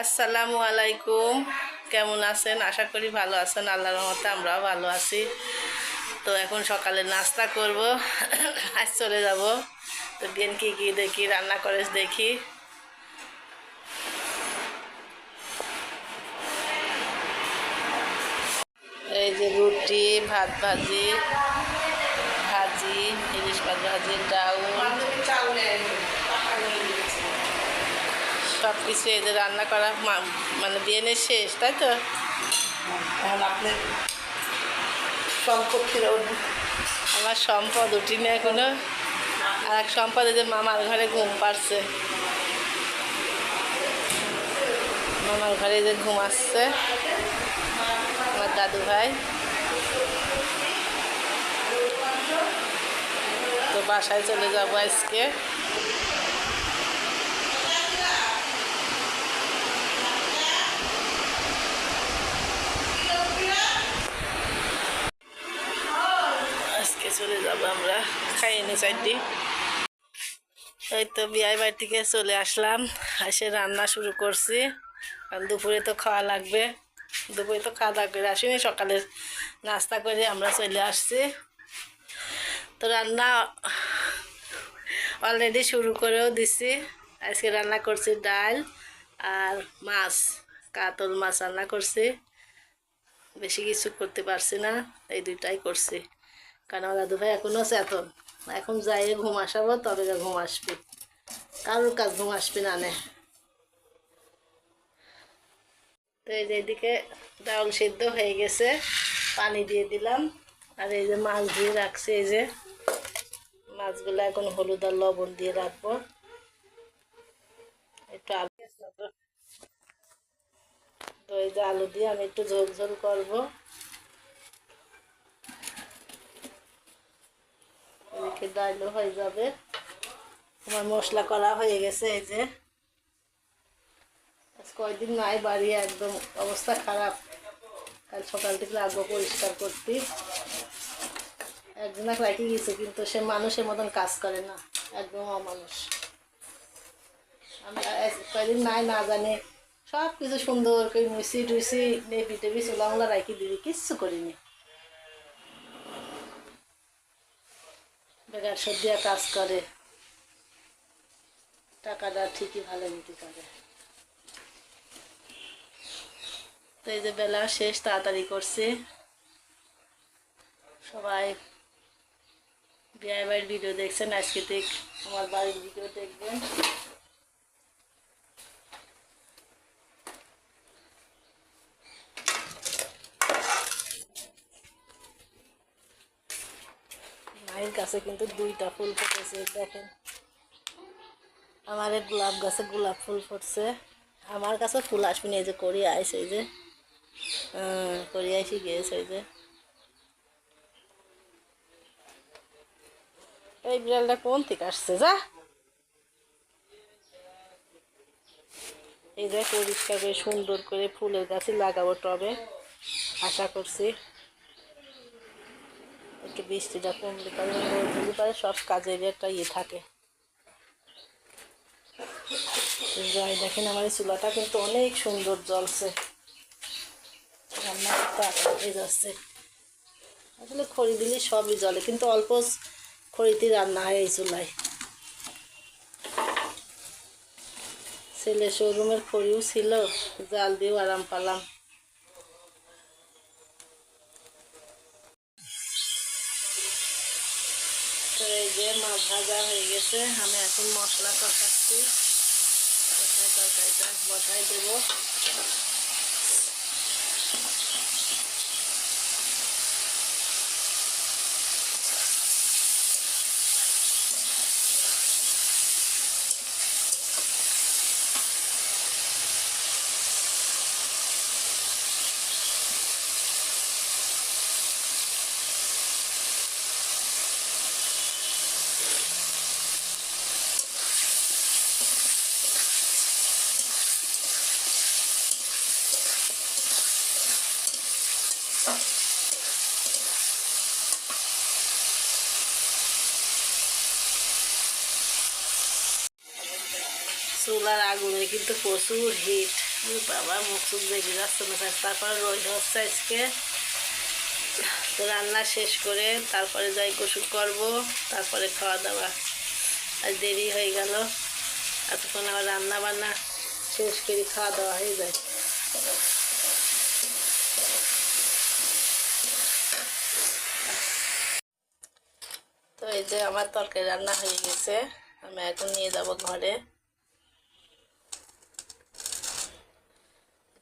আসসালামু আলাইকুম। কেমন আছেন? আশা করি ভালো আছেন। আল্লাহর রহমতে আমরাও ভালো আছি। তো এখন সকালে নাস্তা করব। আজ চলে যাব। তো বিয়েন কি কি দেখি, রান্না করে দেখি। এই যে রুটি, ভাত ভাজি ভাজি, ইলিশ মাছ ভাজি, ডাউল। সব কিছু যে রান্না করা মানে বিয়েনের শেষ তাই তো? সম্পত্তির আমার সম্পদ উঠিনি এখনও। আর এক সম্পদ এদের মামার ঘরে ঘুম পাচ্ছে মামার ঘরে যে ঘুম আসছে। আমার দাদু ভাই। তো বাসায় চলে যাব আজকে আজকে চলে যাব আমরা। খাইয়ে নি চারটি। ওই তো বিয়ে বাড়ি থেকে চলে আসলাম। এসে রান্না শুরু করছি। কারণ দুপুরে তো খাওয়া লাগবে। দুপুরে তো খাওয়া দাওয়া করে আসিনি। সকালে নাস্তা করে আমরা চলে আসছি। তো রান্না অলরেডি শুরু করেও দিছি। আজকে রান্না করছি ডাল আর মাছ। কাতল মাছ রান্না করছি। বেশি কিছু করতে পারছি না। এই দুইটাই করছি। কারণ আমার দাদু ভাই এখনও চেতন। এখন যাই ঘুম আসাবো, তবে যা ঘুম আসবে। কারোর কাজ ঘুম আসবে না নে। তো এই যে এদিকে ডাউল সিদ্ধ হয়ে গেছে, পানি দিয়ে দিলাম। আর এই যে মাছ দিয়ে রাখছি, এই যে মাছগুলো এখন হলুদ আর লবণ দিয়ে রাখব। একটু আলু তো এই যে আলু দিয়ে আমি একটু ঝোল ঝোল করব। এদিকে ডালও হয়ে যাবে। আমার মশলা করা হয়ে গেছে এই যে। কয়দিন নাই, বাড়ি একদম অবস্থা খারাপ। কাল সকাল থেকে লাগবো পরিষ্কার করতে। একজনা রাখি গেছে, কিন্তু সে মানুষের মতন কাজ করে না, একদম অমানুষ। আমি কয়দিন নাই, না জানে। সব কিছু সুন্দর করে মুসি টুসি নেপি টেপি চোলামোলা রাখি দিবি, কিচ্ছু করিনি। বেকার সর্দিয়া কাজ করে। টাকাটা ঠিকই ভালো নিতে পারে। তো এই যে বেলা শেষ, তাড়াতাড়ি করছে। সবাই বিয়ে বাড়ির ভিডিও দেখছেন, আজকে দেখ আমার বাড়ির ভিডিও দেখবেন। কাছে কিন্তু দুইটা ফুল ফুটেছে দেখেন। আমার এই গোলাপ গাছে গোলাপ ফুল ফুটছে। আমার কাছে ফুল আসবে না এই যে করি আইসে যে। করি আইসি গিয়েছে যে। এই বিড়ালটা কোন থেকে আসছে, যা? এই যে পরিষ্কার করে সুন্দর করে ফুলের গাছে লাগাবো টবে। আশা করছি। একটু বৃষ্টিটা কমলে পারে পারে সব কাজের একটা ইয়ে থাকে। যাই, দেখেন আমার এই চুলাটা কিন্তু অনেক সুন্দর জ্বলছে। রান্না করতে যাচ্ছে। আসলে খড়ি দিলে সবই জ্বলে, কিন্তু অল্প খড়িতে রান্না হয় এই চুলায়। ছেলে শোরুমের খড়িও ছিল, জাল দিয়েও আরাম পালাম। তো এই যে মাছ ভাজা হয়ে গেছে, আমি এখন মশলা কষাচ্ছি। কষায় তরকারিটা? বসাই দেবো। চুলার আগুনে কিন্তু প্রচুর হিট বাবা, মুখ টুক বেরিয়ে যাচ্ছে না। তারপরে রোদ হচ্ছে আজকে তো রান্না শেষ করে, তারপরে যাই গোসল করব, তারপরে খাওয়া দাওয়া। আর দেরি হয়ে গেল। এতক্ষণ আবার রান্না বান্না শেষ করে খাওয়া দাওয়া হয়ে যায়। তো এই যে আমার তরকারি রান্না হয়ে গেছে। আমি এখন নিয়ে যাব ঘরে।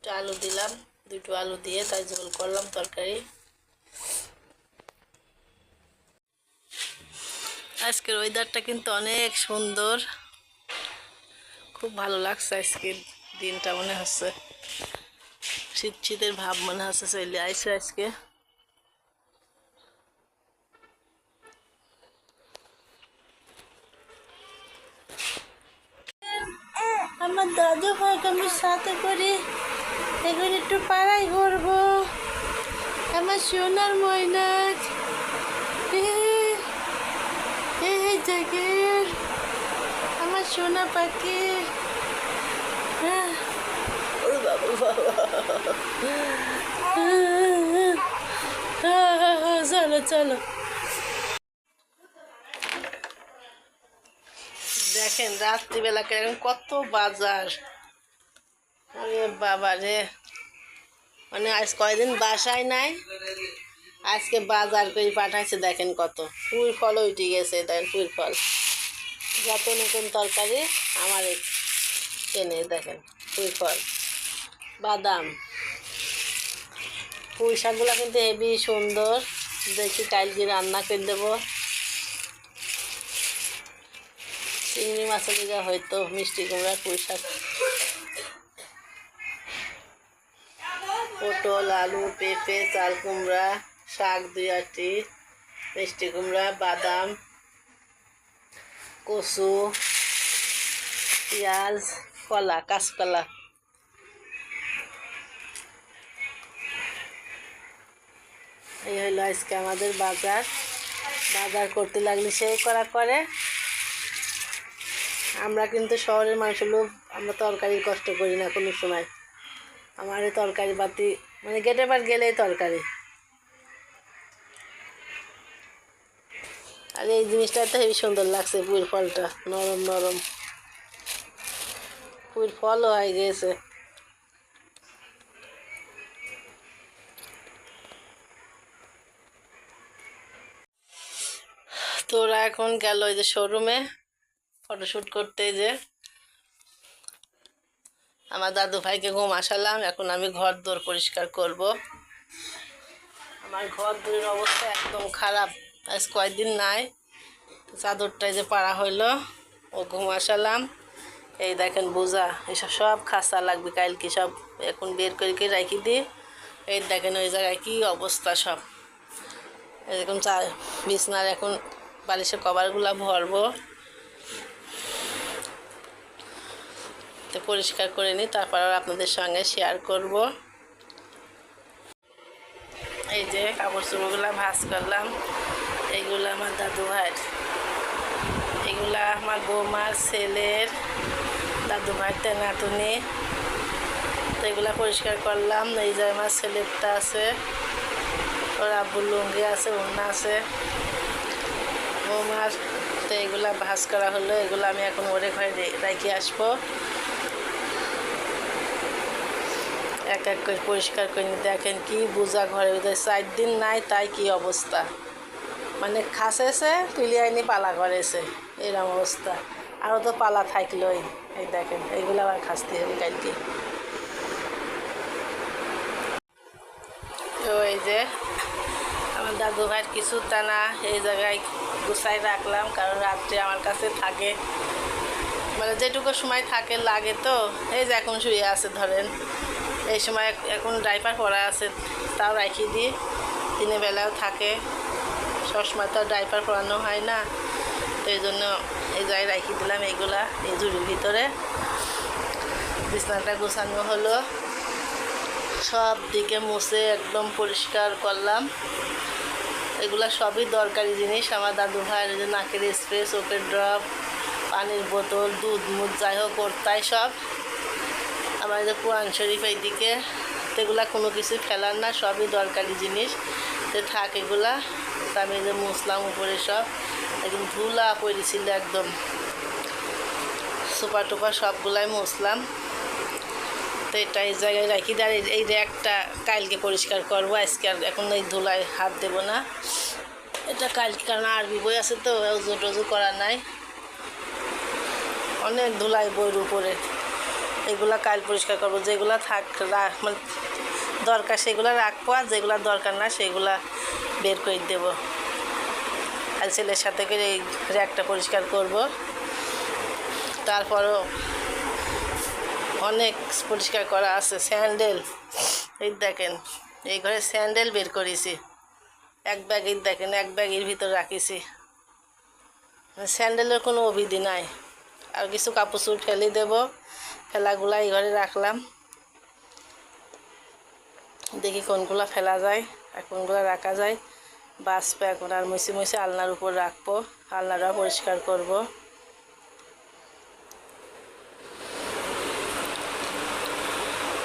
একটু আলু দিলাম, দুটো আলু দিয়ে তাই ঝোল করলাম তরকারি। আজকের ওয়েদারটা কিন্তু অনেক সুন্দর। খুব ভালো লাগছে আজকের দিনটা মনে হচ্ছে। শীত, শীতের ভাব মনে হচ্ছে চলে আইসে আজকে। আমার দাদু ভাইকে আমি সাথে করে এখন একটু পাড়াই ঘুরবো। আমার সোনার ময়নাক এই জায়গার আমার সোনা পাখি চলো চলো। দেখেন রাত্রিবেলা কেরকম কত বাজার। বাবা রে মানে আজ কয়দিন বাসায় নাই, আজকে বাজার করে পাঠাইছে, দেখেন কত। ফুল ফল উঠে গেছে, দেখেন ফুল ফল। যত নতুন তরকারি আমার কেনে দেখেন, ফুল ফল। বাদাম। পুঁই শাকগুলো কিন্তু হেভি সুন্দর। দেখি কালকে রান্না করে দেবো। চিংড়ি মাছের দিকে হয়তো মিষ্টি কুমড়া পুঁই শাক। পটল, আলু, পেঁপে, চাল কুমড়া, শাক দুই আটি, মিষ্টি কুমড়া, বাদাম, কচু, পেঁয়াজ, কলা, কাঁচকলা। এই হলো আজকে আমাদের বাজার। বাজার করতে লাগলে সেই করা করে। আমরা কিন্তু শহরের মানুষের লোক আমরা তরকারির কষ্ট করি না কোনো সময়। আমার তরকারি বাতি মানে গেটে বার গেলেই তরকারি। আর এই জিনিসটা তো হেবি সুন্দর লাগছে পুর ফলটা, নরম নরম। পুর ফলও হয়ে গেছে। তোরা এখন গেল ওই যে শোরুমে ফটোশ্যুট করতে যে আমার দাদু ভাইকে ঘুম আসালাম, এখন আমি ঘর দোর পরিষ্কার করব। আমার ঘর দোরের অবস্থা একদম খারাপ, আজ কয়েকদিন নাই। চাদরটায় যে পাড়া হইল, ও ঘুম আসালাম। এই দেখেন বোঝা, এসব সব খাসা লাগবে কালকে সব, এখন বের করে করে রাখি দিই এই দেখেন ওই জায়গায় কী অবস্থা সব। এরকম চা বিছনার এখন বালিশের কভারগুলো ভরবো। তো পরিষ্কার করে নিই, তারপর আপনাদের সঙ্গে শেয়ার করব। এই যে কাপড় চোপড়গুলো ভাজ করলাম এইগুলো আমার দাদু ভাইয়ের এগুলা আমার বৌমার ছেলের দাদু ভাইয়ের তেনাতুনি। তো এগুলা পরিষ্কার করলাম, এই যে আমার ছেলেরটা আছে, ওর আব্বুর লুঙ্গি আছে, ওড়না আছে। বৌমার তো এগুলা ভাজ করা হলো, এগুলো আমি এখন ওরে ঘরে রেখে আসব। এক এক করে, পরিষ্কার করে দেখেন কি বোঝা ঘরে ওদের চার দিন নাই, তাই কি অবস্থা? মানে খাসেছে তুলি আইনি পালা করেছে। এরকম অবস্থা। আরও তো পালা থাকলোই। এই দেখেন, এইগুলো আবার খাসতে হবে কালকে। তো এই যে, আমার দাদু ভাইয়ের কিছু টানা এই জায়গায় গুছাই রাখলাম, কারণ রাত্রে আমার কাছে থাকে। মানে যেটুকু সময় থাকে, লাগে তো। এই যে এখন শুয়ে আছে, ধরেন। এই সময় এখন ড্রাইভার পরা আছে, তাও রাখিয়ে দিই। দিনের বেলাও থাকে। সবসময় তো ড্রাইভার পরানো হয় না। তো এই জন্য এই জায়গায় রাখিয়ে দিলাম এইগুলা এই ঝুড়ির ভিতরে। বিছনাটা গোছানো হলো। সব দিকে মুছে একদম পরিষ্কার করলাম। এগুলা সবই দরকারি জিনিস। আমার দাদু ভাইয়ের যে নাকের স্প্রে, চোখের ড্রপ, পানির বোতল, দুধ মুধ, যাই হোক, ওর তাই সব। আমাদের কোরআন শরীফ এইদিকে এগুলা কোনো কিছু ফেলার না, সবই দরকারি জিনিস। তো থাক এগুলা, আমি যে মুসলাম উপরে সব, একদম ধুলা পড়েছিল একদম। সুপার টুপার সবগুলাই মুসলাম। তো এটা এই জায়গায় রাখি আর এই- র্যাকটা কালকে পরিষ্কার করব, আজকে আর এখন এই ধুলায় হাত দেবো না। এটা কালকে, কারণ আরবি বই আছে তো উজু টজু করা নাই। অনেক ধুলাই বইয়ের উপরে। এগুলা কাল পরিষ্কার করব, যেগুলা থাক রাখ মানে দরকার সেগুলো রাখব আর যেগুলো দরকার না সেগুলা বের করে দেবো। আর ছেলের সাথে করে এই র্যাকটা পরিষ্কার করব। তারপরও অনেক পরিষ্কার করা আছে, স্যান্ডেল। এই দেখেন, এই ঘরে স্যান্ডেল বের করেছি। এক ব্যাগের দেখেন, এক ব্যাগের ভিতর রাখিছি। স্যান্ডেলের কোনো অভিধি নাই। আর কিছু কাপড় চুপ ফেলে দেবো। ফেলাগুলা এই ঘরে রাখলাম। দেখি কোনগুলা ফেলা যায় আর কোনগুলা রাখা যায়। বাঁচবে এখন আর মুছে মুছে আলনার উপর রাখব, আলনাটা পরিষ্কার করব।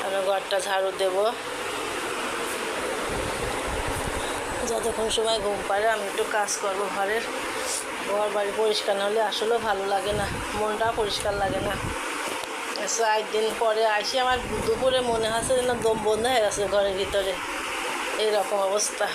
আর ঘরটা ঝাড়ু দেব। যতক্ষণ সময় ঘুম পারে আমি একটু কাজ করব ঘরের। ঘর বাড়ি পরিষ্কার না হলে আসলেও ভালো লাগে না, মনটাও পরিষ্কার লাগে না। চার দিন পরে আসি, আমার দুপুরে মনে হচ্ছে যেন দম বন্ধ হয়ে গেছে ঘরের ভিতরে। এইরকম অবস্থা।